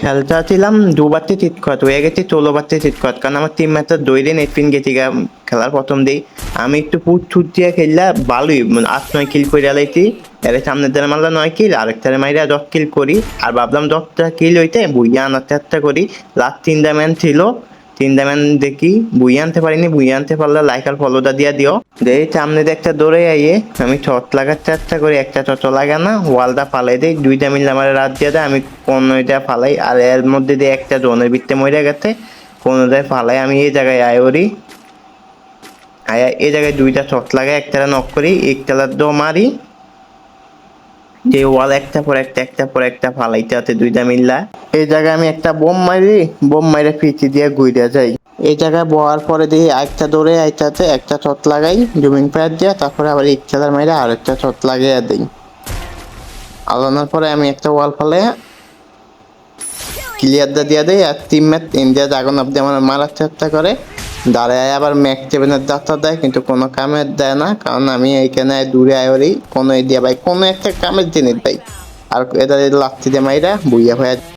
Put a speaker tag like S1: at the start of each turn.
S1: খেলতে ছিলাম দুবারতে চিৎকত হয়ে গেছে ষোলোবারতে চিৎকত কারণ আমার টিম ম্যাচটা দুই দিন নেটপিন গেছি খেলার প্রথম দিই আমি একটু পুট ছুট দিয়ে খেললে ভালোই মানে আট, নয় কিল করে আলাইছি। এর সামনের দিনে মারলা নয় কিল আরেকটারে মাইরা দশ কিল করি। আর ভাবলাম দশটা কিল হইতে বুইয়া আনার চেষ্টা করি। লাস্ট তিনটা ম্যান ছিল। তিনটা ম্যান দেখি বুইয়া আনতে পারিনি বুইয়া আনতে পারলে লাইক আর ফলোটা দিয়া দিও। দেখি সামনে দিয়ে একটা দৌড়ে আইয়ে, আমি চট লাগার চেষ্টা করি, একটা চট লাগে না ওয়ালটা ফালাই দেই, দুইটা মিলে আমার রাত দিয়ে দেয়, আমি পনেরোটা ফালাই, আর এর মধ্যে দিয়ে একটা জোনের ভিত্তে মরে গেছে, পনেরোটায় ফালাই, আমি এই জায়গায় আয় করি আয়া এই জায়গায় দুইটা চট লাগে একটা নক করি একটালার দো মারি যে ওয়াল একটা পর একটা একটা পর একটা ফালাইতে দুইটা এই জায়গায় আমি একটা বোম মারি, বোম পিচি দিয়ে যাই। এই জায়গায় পরে একটা দৌড়ে একটা চট লাগাই, জুমিং প্যাড দিয়ে, তারপরে আবার ইচ্ছাদার মাইরে আর একটা চট লাগিয়ে দিই। আলানোর পরে আমি একটা ওয়াল ফালে ক্লিয়ারটা দিয়ে দেয় আর টিম ম্যাচ ইন্ডিয়া জাগন অব্দি আমার মারার চেষ্টা করে। দাঁড়ায় আবার ম্যাক সেভেনের ডাক্তার দেয়, কিন্তু কোনো কামের দেয় না, কারণ আমি এইখানে দূরে আয়রি কোনো এদিয়া ভাই, কোনো একটা কামের জিনিস ভাই আর এটা লাচ্ছি দিয়ে মাইরা বুইয়া হয়ে